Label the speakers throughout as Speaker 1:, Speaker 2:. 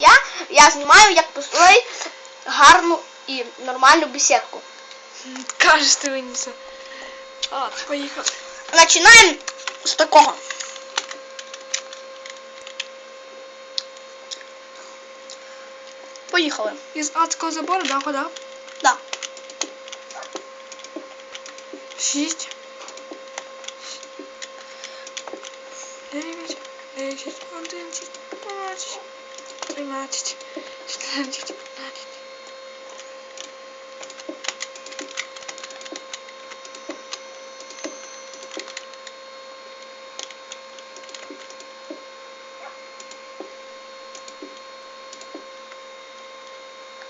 Speaker 1: Я я знімаю, як построїть гарну і нормальну беседку.
Speaker 2: Кажеш ти мені це. А, поїхав.
Speaker 1: Починаємо з такого. Поїхали.
Speaker 2: Із адського забору, да, хода?
Speaker 1: Да.
Speaker 2: Шість. Дев'ять. Десять. Одинадцять. П'ятнадцять. 13, 14, 15.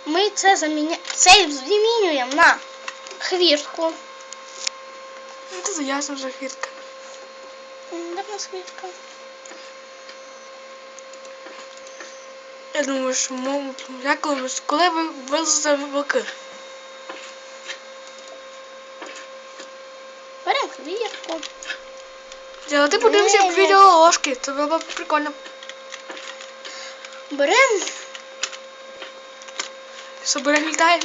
Speaker 1: Ми це заміня... це замінюємо на хвіртку.
Speaker 2: Ну, це ясно вже хвіртка.
Speaker 1: Давно хвіртка.
Speaker 2: Я думаю, що мому, я коли, ви вилазите вилки?
Speaker 1: Беремо хвіртку.
Speaker 2: Але ти подивишся
Speaker 1: ні.
Speaker 2: відео ложки, це було б прикольно.
Speaker 1: Беремо
Speaker 2: Соберемо літаємо.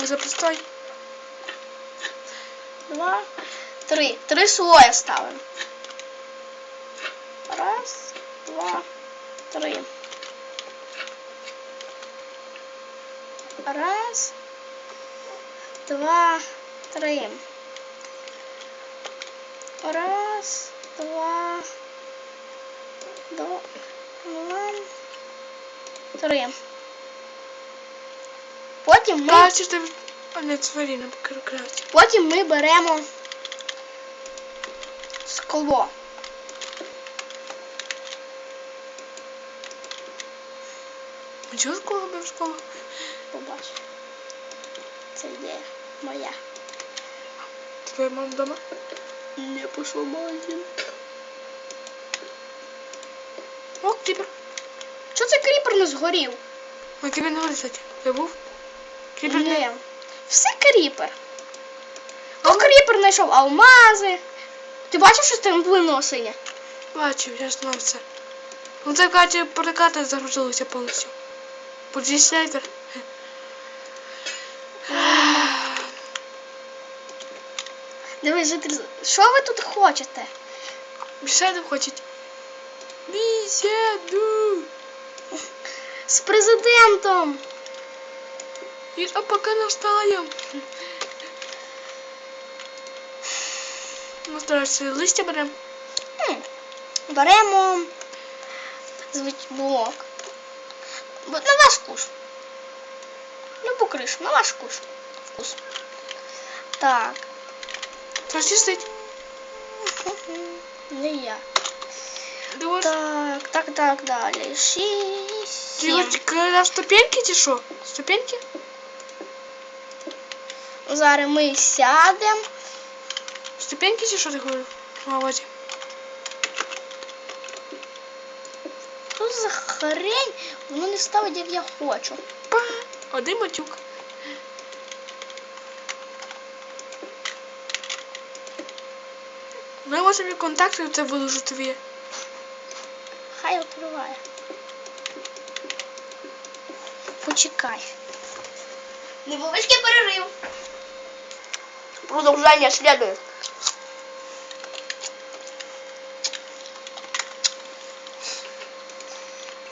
Speaker 2: Ой, запустой.
Speaker 1: два, три. Три слоя ставимо. Раз, два, три. Раз, два, три. Раз, два, два, три. Потім ми.
Speaker 2: А не, сварі на краще.
Speaker 1: Потім ми беремо скло.
Speaker 2: Чого школу?
Speaker 1: Побач. Це ідея моя.
Speaker 2: Твоя мама вдома?
Speaker 1: Не пішла в магазин.
Speaker 2: О, кріпер.
Speaker 1: Чого це кріпер не згорів?
Speaker 2: Ой, кріпер не кстати. Ти був? Кріпер не...
Speaker 1: Не. Все кріпер. То кріпер знайшов алмази. Ти бачив, що там плино синє?
Speaker 2: Бачив, я ж знав це. Ну це, Катя, перекати загрузилися повністю. Поджісляйте.
Speaker 1: Дивись, житель, що ви тут хочете?
Speaker 2: Беседу хочуть. Беседу.
Speaker 1: З президентом.
Speaker 2: И а пока наставим. Ну, старайся, листя берем.
Speaker 1: М, Беремо звич- блок. Бо- На ваш вкус. Любу кришу, на ваш вкус. Вкус. Так.
Speaker 2: Треба чистить.
Speaker 1: Не я.
Speaker 2: Дивись.
Speaker 1: Так, так, так, далі. Шість. сім.
Speaker 2: Девочка, на ступеньки чи що? Ступеньки?
Speaker 1: Зараз ми сядемо.
Speaker 2: Ступеньки чи що ти говорив? На увазі.
Speaker 1: Хрень? Воно не ставить, як я хочу.
Speaker 2: Один матюк. Ну, я можу мені контакти це виложу тобі.
Speaker 1: Хай відкриває. Почекай. Невеличкий перерив. Продовження следует.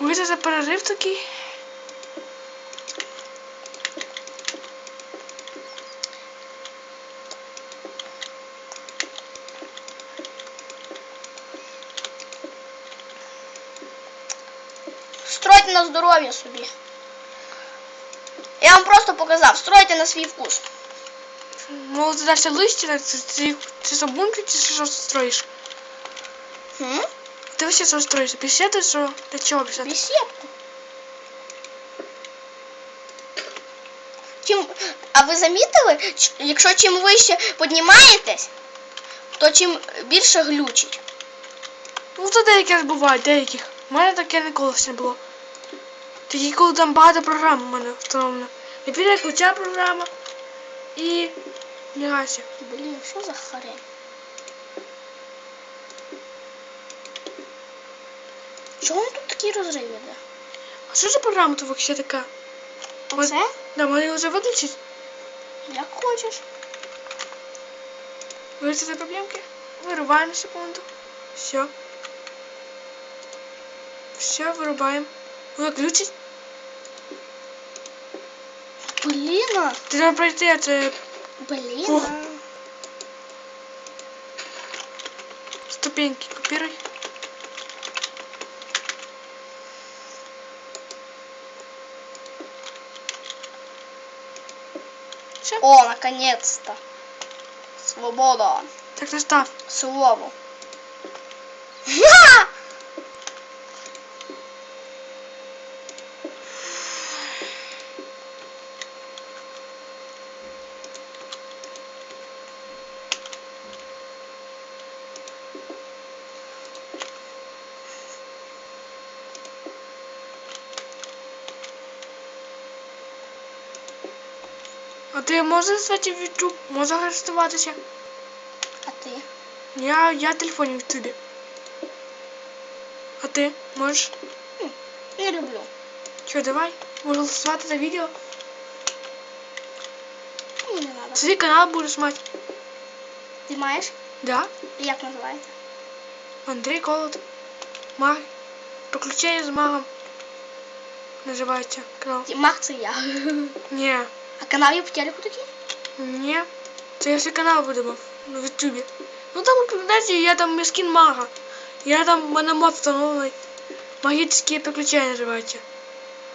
Speaker 2: Це за перерив такий.
Speaker 1: Стройте на здоров'я собі. Я вам просто показав, стройте на свій вкус.
Speaker 2: Ну, ти далі листя, чи що строїш?
Speaker 1: Хм?
Speaker 2: Ти вообще що строїш? Беседу, що? Для чого беседу?
Speaker 1: Бесідку. Чим, а ви замітили, якщо чим вище піднімаєтесь, то чим більше глючить.
Speaker 2: Ну, це деякі ж бувають, деяких. У мене таке ніколи не було. Тільки коли там багато програм у мене встановлено. Піде як ця програма і Мігася.
Speaker 1: Блін, що за хрень? Чому тут такі розриви йде?
Speaker 2: А що за програма тут взагалі така?
Speaker 1: Оце?
Speaker 2: Да, може його вже виключить?
Speaker 1: Як хочеш.
Speaker 2: Вирішити проблемки. Вирубаємо секунду. Все. Все, вирубаємо. Виключить.
Speaker 1: Блін. а.
Speaker 2: Ти треба пройти, а це
Speaker 1: Блін.
Speaker 2: Фух.
Speaker 1: а.
Speaker 2: ступеньки. Копируй. Все.
Speaker 1: О, наконец-то. Свобода.
Speaker 2: Так настав.
Speaker 1: Слово.
Speaker 2: А ти можеш стати в YouTube? Можеш реєструватися?
Speaker 1: А ти?
Speaker 2: Я, я в телефоні в Ютубі. А ти можеш?
Speaker 1: Не люблю.
Speaker 2: Що, давай? Можеш голосувати за відео?
Speaker 1: Мені не треба.
Speaker 2: Свій канал будеш мати.
Speaker 1: Ти маєш?
Speaker 2: Да?
Speaker 1: Як називається?
Speaker 2: Андрій Колод. Маг. Приключення з магом. Називається канал.
Speaker 1: Ті- Мах це я.
Speaker 2: Ні.
Speaker 1: А канал є по телеку такий?
Speaker 2: Ні. Це я свій канал видавав на Ютубі. Ну там рекомендації, я там міскін мага. Я там в мене мод встановлений. Магічні приключення називається.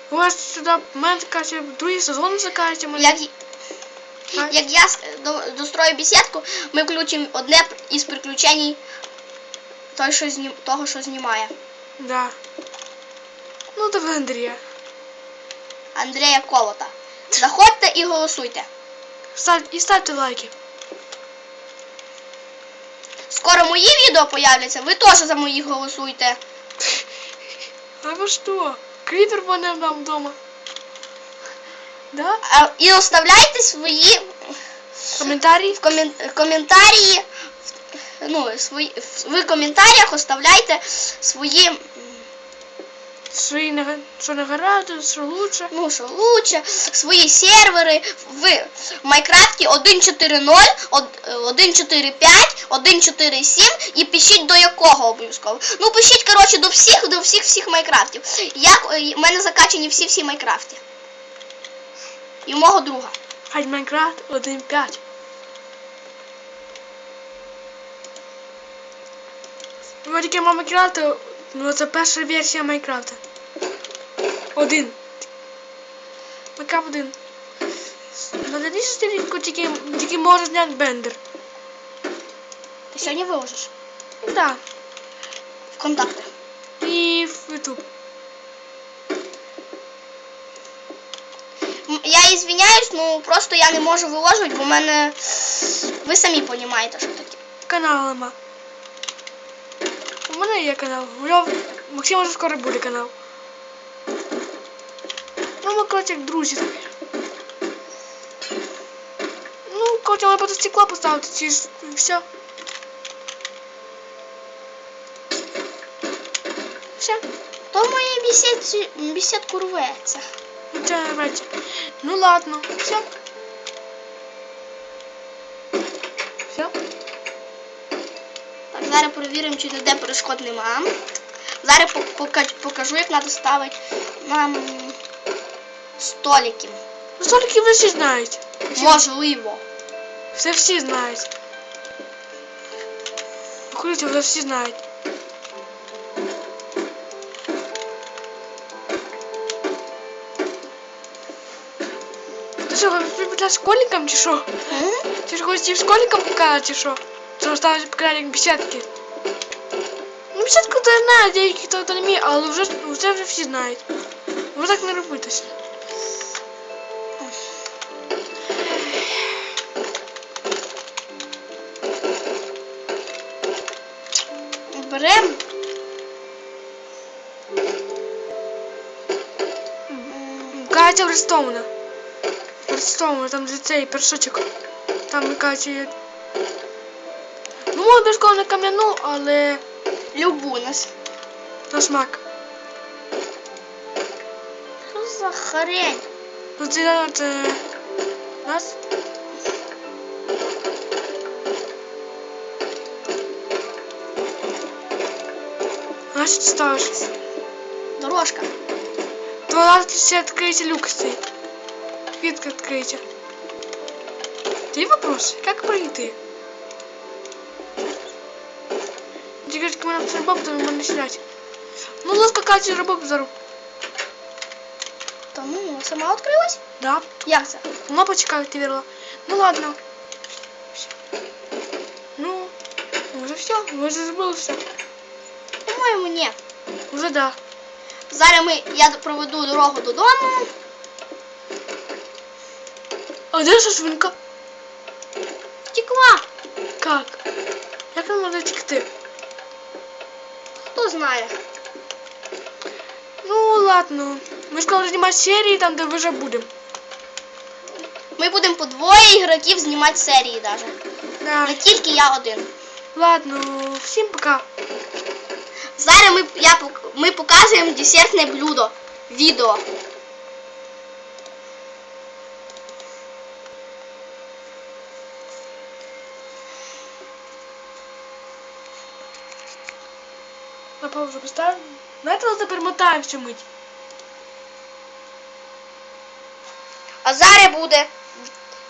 Speaker 2: У вас сюди в мене така ще другий сезон закається. мене.
Speaker 1: Як,
Speaker 2: Так.
Speaker 1: як я с- до- дострою бесідку, ми включимо одне із приключень той, що знім, того, що знімає.
Speaker 2: Да. Ну давай, Андрія.
Speaker 1: Андрія Колота. Заходьте і голосуйте.
Speaker 2: Став, і ставте лайки.
Speaker 1: Скоро мої відео появляться, ви теж за мої голосуйте.
Speaker 2: А ви що? Кріпер мене нам вдома. Да?
Speaker 1: А, і оставляйте свої
Speaker 2: Коментарі.
Speaker 1: в комен- коментарі. Ну, свої, ви в коментарях оставляйте свої, м,
Speaker 2: Свої не, що не гаразд, що лучше.
Speaker 1: ну що лучше, свої сервери в Майнкрафті 1.4.0, е, 1.4.5, 1.4.7 і пишіть до якого обов'язково. Ну пишіть, коротше, до всіх, до всіх всіх Майнкрафтів. Як е, в мене закачані всі всі Майнкрафті. І мого друга.
Speaker 2: Хай Майнкрафт 1.5. Ну, тільки мама Майнкрафта, ну це перша версія Майнкрафта. Один. Майнкрафт один. На дальніше сторінку тільки, тільки може зняти бендер.
Speaker 1: Ти сьогодні виложиш
Speaker 2: Да.
Speaker 1: в контакти.
Speaker 2: І в YouTube.
Speaker 1: Я ізвиняюсь, ну просто я не можу виложувати, бо в мене. Ви самі розумієте, що таке.
Speaker 2: Канал нема. У мене є канал. У нього Максима вже скоро буде канал. Ну, коротше, як друзі. Ну, коротше, мене просто стекло поставити, чи ж все. Все.
Speaker 1: То моє бесід, бесідку рветься.
Speaker 2: Ну, це речі. Ну ладно, все. Все.
Speaker 1: Так, зараз перевіримо, чи ніде перешкод нема. Зараз покажу, як треба ставити нам столики.
Speaker 2: Ну, столики вже всі знають.
Speaker 1: Можливо.
Speaker 2: Все всі знають. Охуєте, вже всі знають. Ти що, хочеш бути школьником чи що?
Speaker 1: М?
Speaker 2: Ти ж хочеш школьником показати чи що? Ставиш показати як бесідки? Ну, бесідку то знає, деякі хто то не вміє, але вже, вже, вже всі знають. Ви так не робите.
Speaker 1: беремо.
Speaker 2: Катя врестована. Врестована, там же цей першочок. Там Катя є. Ну, обов'язково не кам'яну, але
Speaker 1: любу нас.
Speaker 2: На смак.
Speaker 1: Що за хрень?
Speaker 2: Ну це, це нас. А що ти ставиш?
Speaker 1: Дорожка.
Speaker 2: То у нас ще відкриється люк стоїть. Квітка відкриється. Ты вопрос, как пройти? Тільки ж мене це рибок, то мене снять. Ну, лоска каче рибок зару.
Speaker 1: Та ну, сама відкрилась?
Speaker 2: Да.
Speaker 1: Як це?
Speaker 2: Ну, почекай, ты верила. Ну ладно. Ну, уже все, мы уже забыли все.
Speaker 1: По-моєму, ні.
Speaker 2: Уже да.
Speaker 1: Зараз ми, я проведу дорогу додому.
Speaker 2: А де ж свинка?
Speaker 1: Втекла.
Speaker 2: Как? Як вона може тікти?
Speaker 1: Хто знає.
Speaker 2: Ну ладно. Ми ж коли знімати серії, там де вже будемо.
Speaker 1: Ми будемо по двоє ігроків знімати серії даже.
Speaker 2: Да.
Speaker 1: Не тільки я один.
Speaker 2: Ладно, всім пока.
Speaker 1: Зараз ми, я, ми показуємо десертне блюдо. Відео.
Speaker 2: На паузу поставим. На это надо перемотаем всю мыть.
Speaker 1: А зараз буде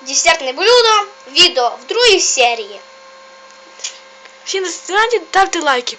Speaker 1: десертне блюдо. Відео в другій серії.
Speaker 2: До свидання, ставте лайки.